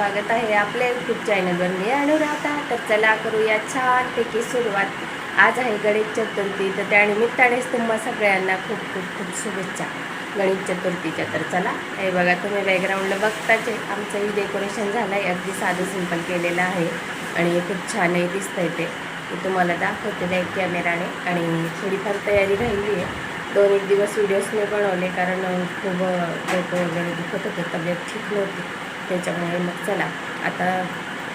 स्वागत आहे आपल्या यूट्यूब चॅनलवर मी अनुराधा तर चला करूया छानपैकी सुरुवात. आज आहे गणेश चतुर्थी तर त्यानिमित्तानेच तुम्हा सगळ्यांना खूप खूप खूप शुभेच्छा. गणेश चतुर्थीच्या तर चला. हे बघा तुम्ही बॅकग्राऊंडला बघताच आहे आमचंही डेकोरेशन झालं आहे अगदी साधं सिंपल केलेलं आहे. आणि हे खूप छानही दिसतंय ते. मी तुम्हाला दाखवते त्या कॅमेराने आणि थोडीफार तयारी राहिली आहे. दोन एक दिवस व्हिडिओज मी बनवले कारण खूप डोकं वगैरे दुखत होतं तब्येत ठीक नव्हती. त्याच्यामुळे मग चला. आता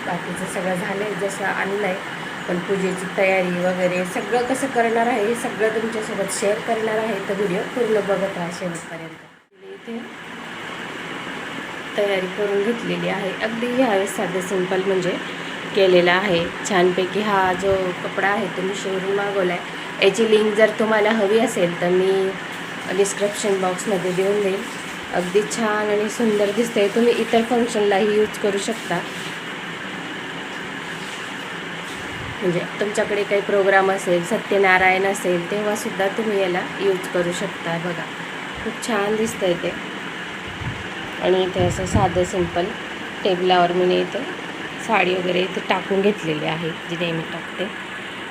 बाकीचं सगळं झालं आहे जसं आणलं आहे पण पूजेची तयारी वगैरे सगळं कसं करणार आहे हे सगळं तुमच्यासोबत शेअर करणार आहे. तर व्हिडिओ पूर्ण बघत राहा शेवटपर्यंत. इथे तयारी करून घेतलेली आहे. अगदी ह्यावेळेस साधं सिंपल म्हणजे केलेला आहे. छानपैकी हा जो कपडा आहे तो मी शोरूम मागवला आहे याची लिंक जर तुम्हाला हवी असेल तर मी डिस्क्रिप्शन बॉक्समध्ये देऊन देईल. अगदी छान आणि सुंदर दिसते तुम्ही इतर फंक्शनलाही यूज करू शकता. म्हणजे तुमच्याकडे काही प्रोग्राम असेल सत्यनारायण असेल तेव्हासुद्धा तुम्ही याला यूज करू शकता. बघा खूप छान दिसतंय ते. आणि इथे असं साधं सिंपल टेबलावर मी इथे साडी वगैरे इथे टाकून घेतलेली आहे जी नेहमी टाकते.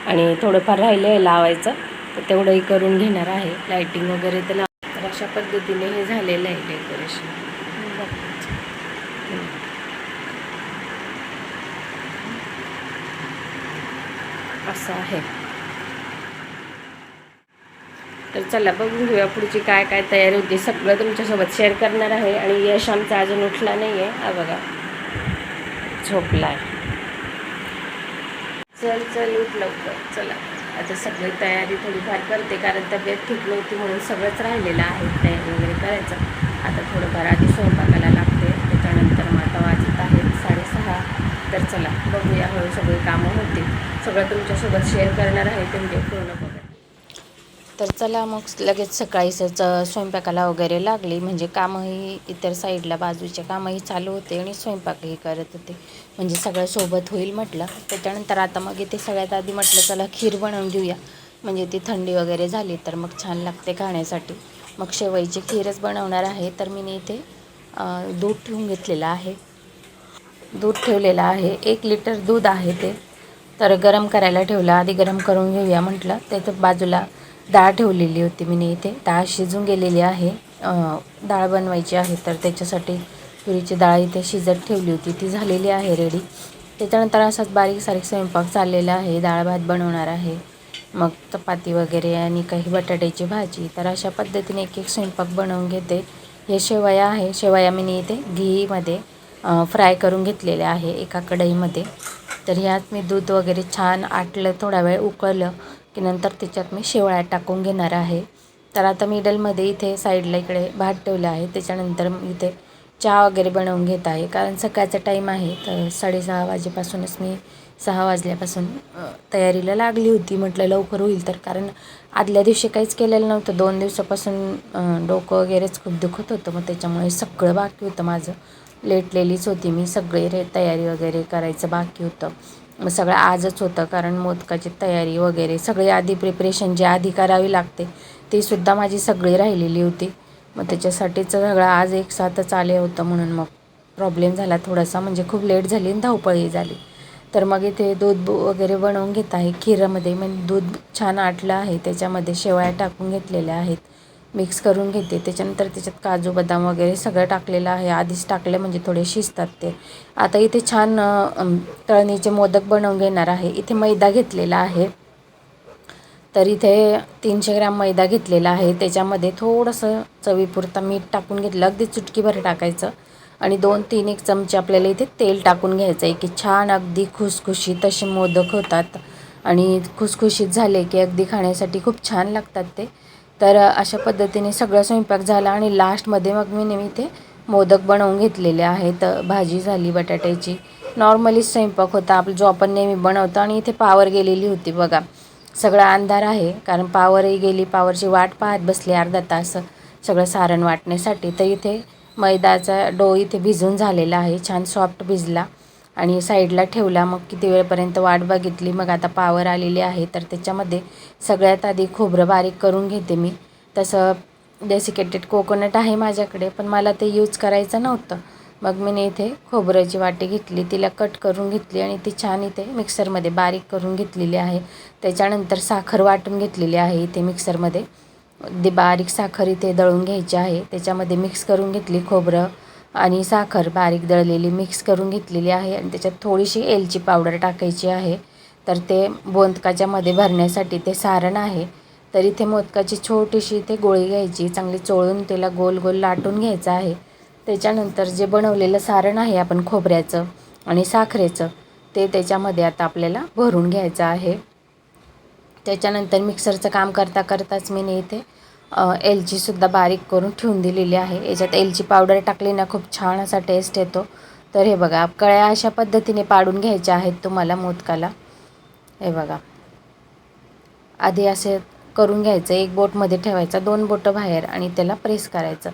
आणि थोडंफार राहिलं आहे लावायचं तर तेवढंही करून घेणार आहे. लाईटिंग वगैरे तर अशा पद्धतीने हे झालेलं आहे डेकोरेशन असं आहे. तर चला बघून घेऊया पुढची काय काय तयारी होती. सगळं तुमच्यासोबत शेअर करणार आहे आणि यश आमचा अजून उठला नाही आहे हा बघा. झोपला आहे चल चल उठ लवकर. चला. आता सगळी तयारी थोडीफार करते कारण तब्येत ठीक नव्हती म्हणून सगळंच राहिलेलं आहे तयारी वगैरे करायचं. आता थोडंफार आधी स्वयंपाकाला लागते त्याच्यानंतर मग आता वाजत आहेत साडेसहा. तर चला बघूया हळू सगळी कामं होतील. सगळं तुमच्यासोबत शेअर करणार आहे ते पूर्ण बघा तर चला मग लगेच सकाळीच स्वयंपाकाला वगैरे लागली. म्हणजे कामंही इतर साईडला बाजूचे कामंही चालू होते आणि स्वयंपाकही करत होते. म्हणजे सगळं सोबत होईल म्हटलं. त्याच्यानंतर आता मग इथे सगळ्यात आधी म्हटलं चला खीर बनवून घेऊया. म्हणजे ती थंडी वगैरे झाली तर मग छान लागते खाण्यासाठी. मग शेवईची खीरच बनवणार आहे. तर मी इथे दूध ठेवून घेतलेलं आहे. दूध ठेवलेलं आहे. एक लिटर दूध आहे ते. तर गरम करायला ठेवलं. आधी गरम करून घेऊया म्हटलं. त्याचं बाजूला डाळ ठेवलेली होती मी इथे. डाळ शिजून गेलेली आहे. डाळ बनवायची आहे तर त्याच्यासाठी तुरीची डाळ इथे शिजत ठेवली होती. ती झालेली आहे रेडी त्याच्यानंतर असाच बारीक सारीक स्वयंपाक चाललेला आहे. डाळ भात बनवणार आहे. मग चपाती वगैरे आणि काही बटाट्याची भाजी. तर अशा पद्धतीने एक एक स्वयंपाक बनवून घेते. हे शेवया आहे. शेवया मी इथे घीमध्ये फ्राय करून घेतलेल्या आहे एका कढईमध्ये. तर ह्यात मी दूध वगैरे छान आटलं थोडा वेळ उकळलं. की नंतर त्याच्यात मी शेवळ्या टाकून घेणार आहे. तर आता मिडलमध्ये इथे साईडला इकडे भात ठेवला आहे. त्याच्यानंतर इथे चहा वगैरे बनवून घेत आहे. कारण सकाळचा टाईम आहे तर साडेसहा वाजेपासूनच मी सहा वाजल्यापासून तयारीला लागली होती. म्हटलं लवकर होईल तर. कारण आदल्या दिवशी काहीच केलेलं नव्हतं. दोन दिवसापासून डोकं वगैरेच खूप दुखत होतं. मग त्याच्यामुळे सगळं बाकी होतं माझं. लेटलेलीच होती मी. सगळे रे तयारी वगैरे करायचं बाकी होतं. मग सगळं आजच होतं कारण मोदकाची तयारी वगैरे सगळी आधी प्रिपरेशन जी आधी करावी लागते ती सुद्धा माझी सगळी राहिलेली होती. मग त्याच्यासाठीच सगळं आज एक साथच आले होतं म्हणून मग प्रॉब्लेम झाला थोडासा म्हणजे खूप लेट झाली आणि धावपळी झाली. तर मग इथे दूध वगैरे बनवून घेत आहे खीरमध्ये. म्हणजे दूध छान आटलं आहे त्याच्यामध्ये शेवया टाकून घेतलेल्या आहेत. मिक्स करून घेते. त्याच्यानंतर त्याच्यात काजू बदाम वगैरे सगळं टाकलेलं आहे. आधीच टाकले म्हणजे थोडे शिजतात ते. आता इथे छान तळणीचे मोदक बनवून घेणार आहे. इथे मैदा घेतलेला आहे. तर इथे तीनशे ग्रॅम मैदा घेतलेला आहे. त्याच्यामध्ये थोडंसं चवीपुरता मीठ टाकून घेतलं. अगदी चुटकीभर टाकायचं. आणि दोन तीन एक चमचे आपल्याला इथे तेल टाकून घ्यायचं आहे की छान अगदी खुसखुशीत असे मोदक होतात. आणि खुसखुशीत झाले की अगदी खाण्यासाठी खूप छान लागतात ते. तर अशा पद्धतीने सगळं स्वयंपाक झाला आणि लास्टमध्ये मग मी नेहमी ते मोदक बनवून घेतलेले आहेत. भाजी झाली बटाट्याची. नॉर्मलीच स्वयंपाक होता आपला जो आपण नेहमी बनवतो आणि इथे पावर गेलेली होती बघा. सगळा अंधार आहे कारण पावरही गेली पावरची वाट पाहत बसली अर्धा तास सगळं सारण वाटण्यासाठी. तर इथे मैदाचा डो इथे भिजून झालेला आहे छान सॉफ्ट भिजला. आणि साईडला ठेवला मग किती वेळपर्यंत वाट बघितली मग आता पावर आलेली आहे तर त्याच्यामध्ये सगळ्यात आधी खोबरं बारीक करून घेते मी. तसं डेसिकेटेड कोकोनट आहे माझ्याकडे पण मला ते यूज करायचं नव्हतं. मग मी इथे खोबऱ्याची वाटी घेतली तिला कट करून घेतली आणि ती छान इथे मिक्सरमध्ये बारीक करून घेतलेली आहे. त्याच्यानंतर साखर वाटून घेतलेली आहे इथे मिक्सरमध्ये दे बारीक साखर इथे दळून घ्यायची आहे त्याच्यामध्ये मिक्स करून घेतली खोबरं. आणि साखर बारीक दळलेली मिक्स करून घेतलेली आहे आणि त्याच्यात थोडीशी एलची पावडर टाकायची आहे. तर ते बोंदकाच्यामध्ये भरण्यासाठी ते सारण आहे. तर इथे मोदकाची छोटीशी इथे गोळी घ्यायची चांगली चोळून त्याला गोल गोल लाटून घ्यायचं आहे. त्याच्यानंतर जे बनवलेलं सारण आहे आपण खोबऱ्याचं आणि साखरेचं ते त्याच्यामध्ये आता आपल्याला भरून घ्यायचं आहे. त्याच्यानंतर मिक्सरचं काम करता करताच मी इथे एलचीसुद्धा बारीक करून ठेवून दिलेली आहे. याच्यात एलची पावडर टाकली ना खूप छान असा टेस्ट येतो. तर हे बघा कळ्या अशा पद्धतीने पाडून घ्यायच्या आहेत तुम्हाला मोदकाला. हे बघा. आधी असे करून घ्यायचं एक बोटमध्ये ठेवायचा दोन बोटं बाहेर आणि त्याला प्रेस करायचं.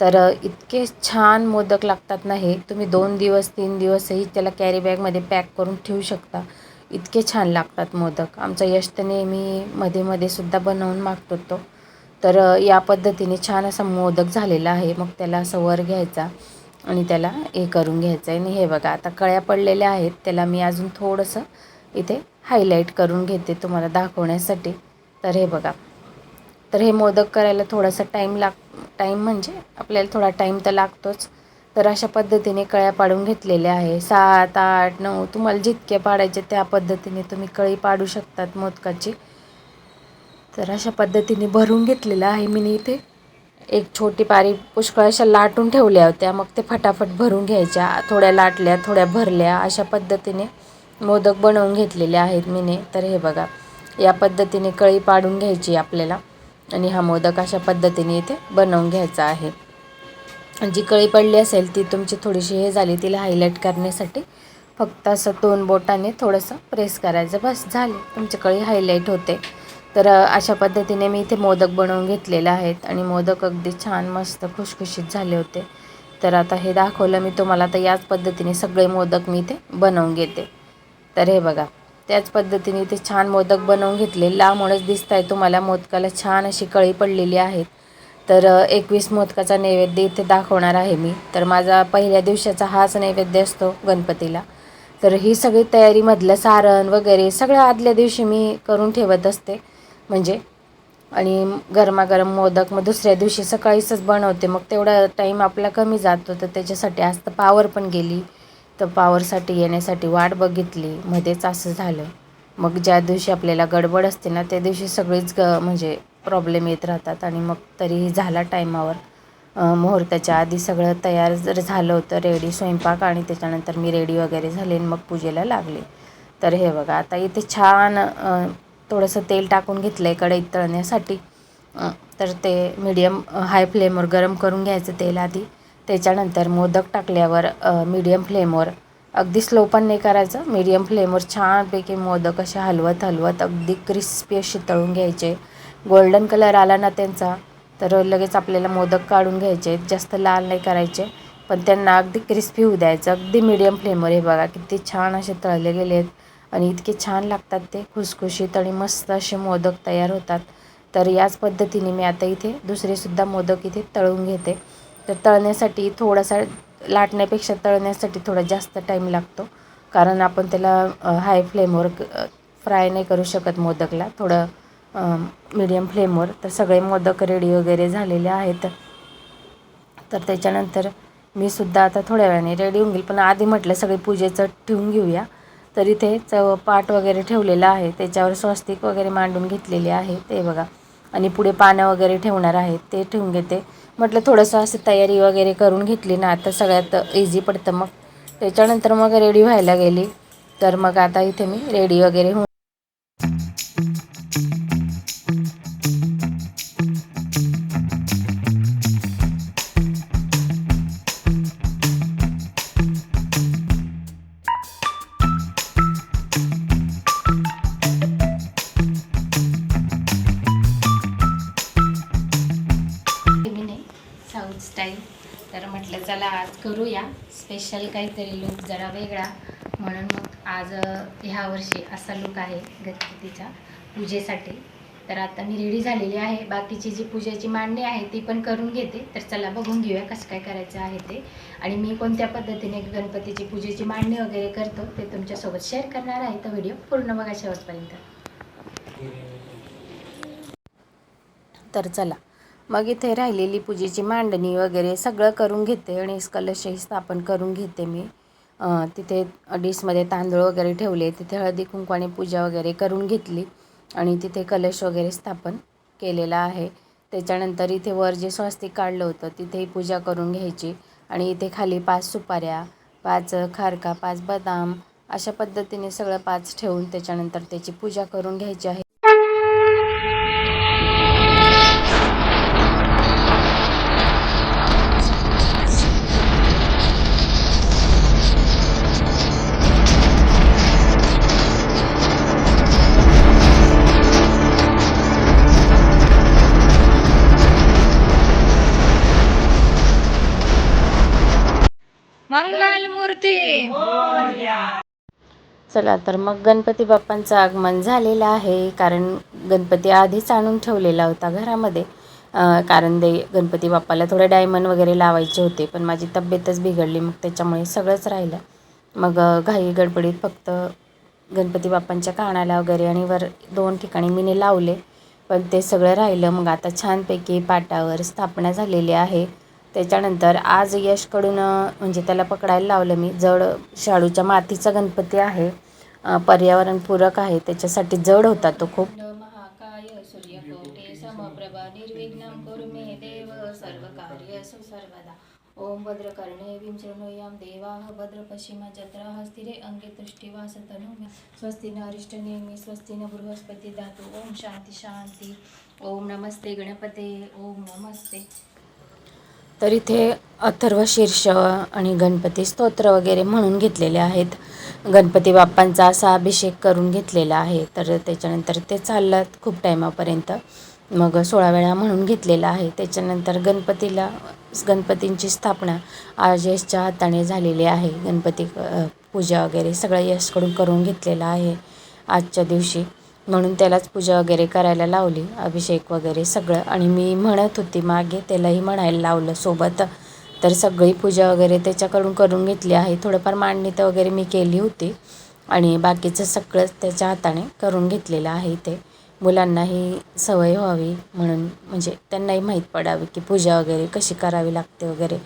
तर इतके छान मोदक लागतात ना हे तुम्ही दोन दिवस तीन दिवसही त्याला कॅरी बॅगमध्ये पॅक करून ठेवू शकता. इतके छान लागतात मोदक. आमचा यश तर नेहमी मध्ये मध्ये सुद्धा बनवून मागतो तो. तर या पद्धतीने छान असा मोदक झालेला आहे. मग त्याला असं वर घ्यायचा आणि त्याला हे करून घ्यायचं आहे. आणि हे बघा आता कळ्या पडलेल्या आहेत. त्याला मी अजून थोडंसं इथे हायलाईट करून घेते तुम्हाला दाखवण्यासाठी. तर हे बघा. तर हे मोदक करायला थोडासा टाईम लाग टाईम म्हणजे आपल्याला थोडा टाईम तर लागतोच. तर अशा पद्धतीने कळ्या पाडून घेतलेल्या आहे. सात आठ नऊ तुम्हाला जितके पाडायचे त्या पद्धतीने तुम्ही कळी पाडू शकतात मोदकाची. तर अशा पद्धतीने भरून घेतलेलं आहे मी इथे. एक छोटी पारी पुष्कळ अशा लाटून ठेवल्या होत्या. मग ते फटाफट भरून घ्यायच्या. थोड्या लाटल्या थोड्या भरल्या. अशा पद्धतीने मोदक बनवून घेतलेले आहेत मीने. तर हे बघा या पद्धतीने कळी पाडून घ्यायची आपल्याला. आणि हा मोदक अशा पद्धतीने इथे बनवून घ्यायचा आहे. जी कळी पडली असेल ती तुमची थोडीशी हे झाली तिला हायलाईट करण्यासाठी फक्त असं दोन बोटाने थोडंसं प्रेस करायचं. बस झाले. तुमची कळी हायलाईट होते. तर अशा पद्धतीने मी इथे मोदक बनवून घेतलेले आहेत आणि मोदक अगदी छान मस्त खुशखुशीत झाले होते. तर आता हे दाखवलं मी तुम्हाला तर याच पद्धतीने सगळे मोदक मी इथे बनवून घेते. तर हे बघा त्याच पद्धतीने इथे छान मोदक बनवून घेतले. लांबूनच दिसत आहे तुम्हाला मोदकाला छान अशी कळी पडलेली आहेत. तर एकवीस मोदकाचा नैवेद्य इथे दाखवणार आहे मी. तर माझा पहिल्या दिवसाचा हाच नैवेद्य असतो गणपतीला. तर ही सगळी तयारीमधलं सारण वगैरे सगळं आदल्या दिवशी मी करून ठेवत असते. म्हणजे? आणि गरमागरम मोदक मग दुसऱ्या दिवशी सकाळीच बनवते. मग तेवढा टाईम आपला कमी जातो तर त्याच्यासाठी आज तर पावर पण गेली. तर पावरसाठी येण्यासाठी वाट बघितली. मध्येच असं झालं. मग ज्या दिवशी आपल्याला गडबड असते ना त्या दिवशी सगळीच ग म्हणजे प्रॉब्लेम येत राहतात. आणि मग तरीही झाला टायमावर मुहूर्ताच्या आधी सगळं तयार जर झालं होतं रेडी स्वयंपाक आणि त्याच्यानंतर मी रेडी वगैरे झाले आणि मग पूजेला लागले. तर हे बघा आता इथे छान थोडंसं तेल टाकून घेतलं आहे कढईत तळण्यासाठी. तर ते मीडियम हाय फ्लेमवर गरम करून घ्यायचं तेल आधी. त्याच्यानंतर मोदक टाकल्यावर मीडियम फ्लेमवर अगदी स्लो पण नाही करायचं. मीडियम फ्लेमवर छानपैकी मोदक असे हलवत हलवत अगदी क्रिस्पी असे तळून घ्यायचे. गोल्डन कलर आला ना त्यांचा तर लगेच आपल्याला मोदक काढून घ्यायचे. जास्त लाल नाही करायचे. पण त्यांना अगदी क्रिस्पी होऊ द्यायचं. अगदी मीडियम फ्लेमवर हे बघा किती छान असे तळले गेले आहेत आणि इतके छान लागतात ते खुसखुशीत आणि मस्त असे मोदक तयार होतात. तर याच पद्धतीने मी आता इथे दुसरेसुद्धा मोदक इथे तळून घेते. तर तळण्यासाठी थोडासा लाटण्यापेक्षा तळण्यासाठी थोडा जास्त टाईम लागतो. कारण आपण त्याला हाय फ्लेमवर फ्राय नाही करू शकत मोदकला. थोडं मीडियम फ्लेमवर तर सगळे मोदक रेडी वगैरे झालेले आहेत. तर त्याच्यानंतर मी सुद्धा आता थोड्या वेळाने रेडी होऊन घेईल. पण आधी म्हटलं सगळे पूजेचं ठेवून घेऊया. तर इथे चव पाट वगैरे ठेवलेलं आहे. त्याच्यावर स्वस्तिक वगैरे मांडून घेतलेले आहे ते बघा. आणि पुढे पानं वगैरे ठेवणार आहेत ते ठेवून घेते. म्हटलं थोडंसं असं तयारी वगैरे करून घेतली ना आता सगळ्यात इझी पडतं मग. त्याच्यानंतर मग रेडी व्हायला गेली. तर मग आता इथे मी रेडी वगैरे होऊन काहीतरी लुक जरा वेगळा. म्हणून मग आज ह्या वर्षी असा लुक आहे गणपतीच्या पूजेसाठी. तर आता मी रेडी झालेली आहे. बाकीची जी पूजेची मांडणी आहे ती पण करून घेते. तर चला बघून घेऊया कसं काय करायचं आहे ते. आणि मी कोणत्या पद्धतीने गणपतीची पूजेची मांडणी वगैरे करतो ते तुमच्यासोबत शेअर करणार आहे. तर व्हिडिओ पूर्ण बघा शेवटपर्यंत. तर चला. मग इथे राहिलेली पूजेची मांडणी वगैरे सगळं करून घेते आणि कलशही स्थापन करून घेते मी. तिथे डिशमध्ये तांदूळ वगैरे ठेवले तिथे हळदी कुंकवाने पूजा वगैरे करून घेतली आणि तिथे कलश वगैरे स्थापन केलेला आहे. त्याच्यानंतर इथे वर जे स्वस्तिक काढलं होतं तिथेही पूजा करून घ्यायची आणि इथे खाली पाच सुपाऱ्या पाच खारका पाच बदाम अशा पद्धतीने सगळं पाच ठेवून त्याच्यानंतर त्याची पूजा करून घ्यायची आहे. मंगल मूर्ती. चला तर मग गणपती बाप्पांचं आगमन झालेलं आहे. कारण गणपती आधीच आणून ठेवलेला होता घरामध्ये. कारण ते गणपती बाप्पाला थोडे डायमंड वगैरे लावायचे होते. पण माझी तब्येतच बिघडली मग त्याच्यामुळे सगळंच राहिलं. मग घाई गडबडीत फक्त गणपती बाप्पांच्या कानाला वगैरे आणि वर दोन ठिकाणी मीने लावले. पण ते सगळं राहिलं. मग आता छानपैकी पाटावर स्थापना झालेली आहे. त्याच्यानंतर आज यशकडून म्हणजे त्याला पकडायला लावलं मी. जड शाडूच्या मातीचा गणपती आहे. पर्यावरणपूरक आहे. त्याच्यासाठी जड होता तो खूप. महाकाय सूर्यकोटे समप्रभा निर्विघ्नं कुरु मे देव सर्वकार्यसु सर्वदा. ओम भद्रकर्णे विंचरणोयां देवाः भद्रपश्चिमा जत्राः स्थिरे अंगे तुष्टिवासतनुम्या स्वस्ति न अरिष्टनेमि स्वस्ति न बृहस्पती धातु. ओम शांती शांती. ओम नमस्ते गणपते ओम नमस्ते. तर इथे अथर्व शीर्ष आणि गणपती स्तोत्र वगैरे म्हणून घेतलेले आहेत. गणपती बाप्पांचा असा अभिषेक करून घेतलेला आहे. तर त्याच्यानंतर ते चाललं खूप टायमापर्यंत. मग सोळा वेळा म्हणून घेतलेला आहे. त्याच्यानंतर गणपतीला गणपतींची स्थापना आज यशच्या हाताने झालेली आहे. गणपती पूजा वगैरे सगळं यशकडून करून घेतलेलं आहे. आजच्या दिवशी म्हणून त्यालाच पूजा वगैरे करायला लावली अभिषेक वगैरे सगळं. आणि मी म्हणत होती मागे त्यालाही म्हणायला लावलं सोबत. तर सगळी पूजा वगैरे त्याच्याकडून करून घेतली आहे. थोडंफार मांडणी तर वगैरे मी केली होती. आणि बाकीचं सगळंच त्याच्या हाताने करून घेतलेलं आहे ते. मुलांनाही सवय व्हावी म्हणून म्हणजे त्यांनाही माहीत पडावी की पूजा वगैरे कशी करावी लागते वगैरे.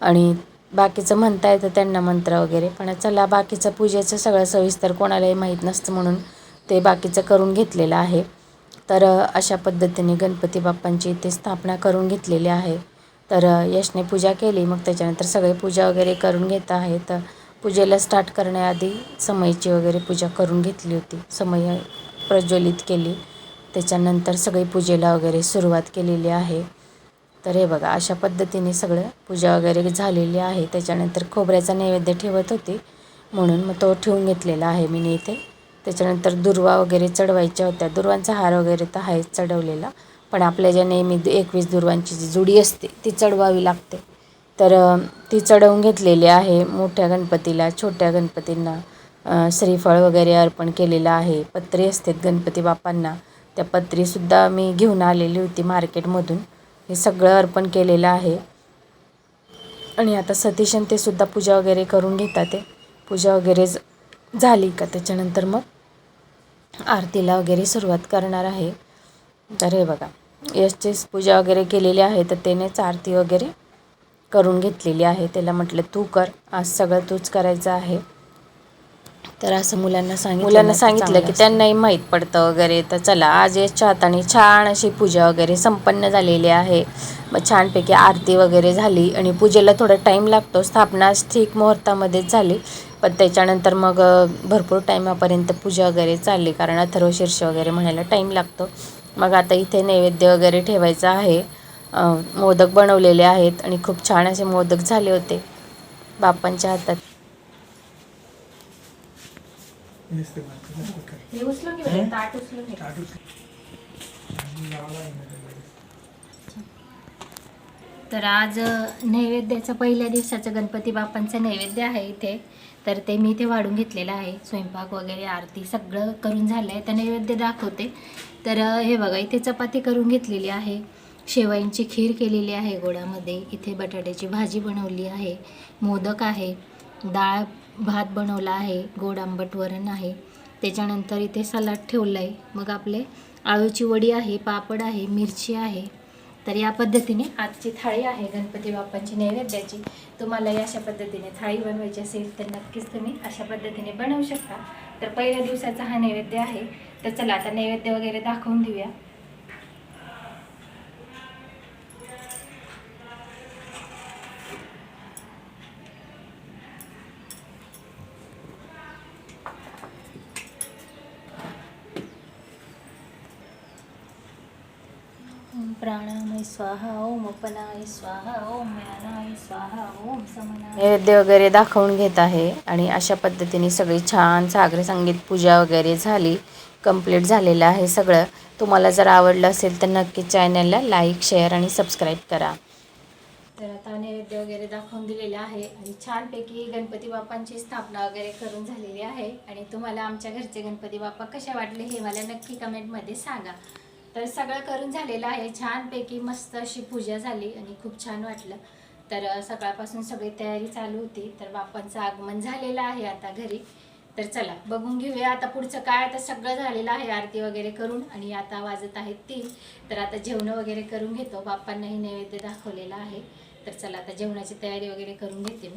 आणि बाकीचं म्हणता येतं त्यांना मंत्र वगैरे. पण चला बाकीचं पूजेचं सगळं सविस्तर कोणालाही माहीत नसतं म्हणून ते बाकीचं करून घेतलेलं आहे. तर अशा पद्धतीने गणपती बाप्पांची इथे स्थापना करून घेतलेली आहे. तर यशने पूजा केली. मग त्याच्यानंतर सगळे पूजा वगैरे करून घेत आहे तर पूजेला स्टार्ट करण्याआधी समयीची वगैरे पूजा करून घेतली होती. समय प्रज्वलित केली. त्याच्यानंतर सगळी पूजेला वगैरे सुरुवात केलेली आहे. तर हे बघा अशा पद्धतीने सगळं पूजा वगैरे झालेली आहे. त्याच्यानंतर खोबऱ्याचा नैवेद्य ठेवत होती. म्हणून मग तो ठेवून घेतलेला आहे. मी इथे त्याच्यानंतर दुर्वा वगैरे चढवायच्या होत्या. दुर्वांचा हार वगैरे तर आहेच चढवलेला. पण आपल्या ज्या नेहमी एकवीस दुर्वांची जी जुडी असते ती चढवावी लागते. तर ती चढवून घेतलेली आहे मोठ्या गणपतीला छोट्या गणपतींना. श्रीफळ वगैरे अर्पण केलेलं आहे. पत्री असतात गणपती बाप्पांना. त्या पत्रीसुद्धा मी घेऊन आलेली होती मार्केटमधून. हे सगळं अर्पण केलेलं आहे. आणि आता सतीशन ते सुद्धा पूजा वगैरे करून घेतात ते पूजा वगैरे झाली का त्याच्यानंतर मग? आरतीला वगैरे सुरुवात करणार आहे. तर हे बघा यशची पूजा वगैरे केलेली आहे तर त्यानेच आरती वगैरे करून घेतलेली आहे. त्याला म्हटलं तू कर आज सगळं तूच करायचं आहे. तर असं मुलांना सांगितलं मुलांना सांगितलं की त्यांनाही माहीत पडतं वगैरे. तर चला आज यशच्या हाताने छान अशी पूजा वगैरे संपन्न झालेली आहे. मग छानपैकी आरती वगैरे झाली आणि पूजेला थोडा टाईम लागतो. स्थापना ठीक मुहूर्तामध्येच झाली. पण त्याच्यानंतर मग भरपूर टाईमापर्यंत पूजा वगैरे चालली. कारण अथर्व शीर्ष वगैरे म्हणायला टाईम लागतो. मग आता इथे नैवेद्य वगैरे ठेवायचा आहे. मोदक बनवलेले आहेत आणि खूप छान असे मोदक झाले होते बाप्पांच्या हातात. हे उचलून तर आज नैवेद्याचं पहिल्या दिवसाचं गणपती बाप्पांचं नैवेद्य आहे इथे. तर ते मी इथे वाढून घेतलेलं आहे. स्वयंपाक वगैरे आरती सगळं करून झालं आहे तर नैवेद्य दाखवते. तर हे बघा इथे चपाती करून घेतलेली आहे. शेवयांची खीर केलेली आहे गोडामध्ये. इथे बटाट्याची भाजी बनवली आहे. मोदक आहे. डाळ भात बनवला आहे. गोड आंबट वरण आहे. त्याच्यानंतर इथे सलाड ठेवलं आहे मग आपले आळूची वडी आहे पापड आहे मिरची आहे. तर या पद्धतीने आजची थाळी आहे गणपती बाप्पांची नैवेद्याची. तुम्हाला अशा पद्धतीने थाळी बनवायची असेल तर नक्कीच तुम्ही अशा पद्धतीने बनवू शकता. तर पहिल्या दिवसाचा हा नैवेद्य आहे. तर चला आता नैवेद्य वगैरे दाखवून देऊया ओम प्राणामय स्वाहा ओम अपनाय स्वाहा ओम ज्ञानाय स्वाहा ओम समनाय नैवेद्य वगैरे दाखवून घेत आहे आणि अशा पद्धतीने सगळी छान सागरी संगीत पूजा वगैरे झाली कंप्लीट झालेलं आहे सगळं. तुम्हाला जर आवडलं असेल तर नक्की चॅनलला लाईक शेअर आणि सबस्क्राईब करा. तर आता नैवेद्य वगैरे दाखवून दिलेलं आहे आणि छानपैकी गणपती बाप्पांची स्थापना वगैरे करून झालेली आहे. आणि तुम्हाला आमच्या घरचे गणपती बाप्पा कशा वाटले हे मला नक्की कमेंटमध्ये सांगा. तर सगळं करून झालेलं आहे. छानपैकी मस्त अशी पूजा झाली आणि खूप छान वाटलं. तर सकाळपासून सगळी तयारी चालू होती. तर बाप्पांचं आगमन झालेलं आहे आता घरी. तर चला बघून घेऊया आता पुढचं काय आता सगळं झालेलं आहे. आरती वगैरे करून आणि आता वाजत आहेत तीन. तर आता जेवणं वगैरे करून घेतो. बाप्पांनाही नैवेद्य दाखवलेला आहे. तर चला आता जेवणाची तयारी वगैरे करून घेते मी.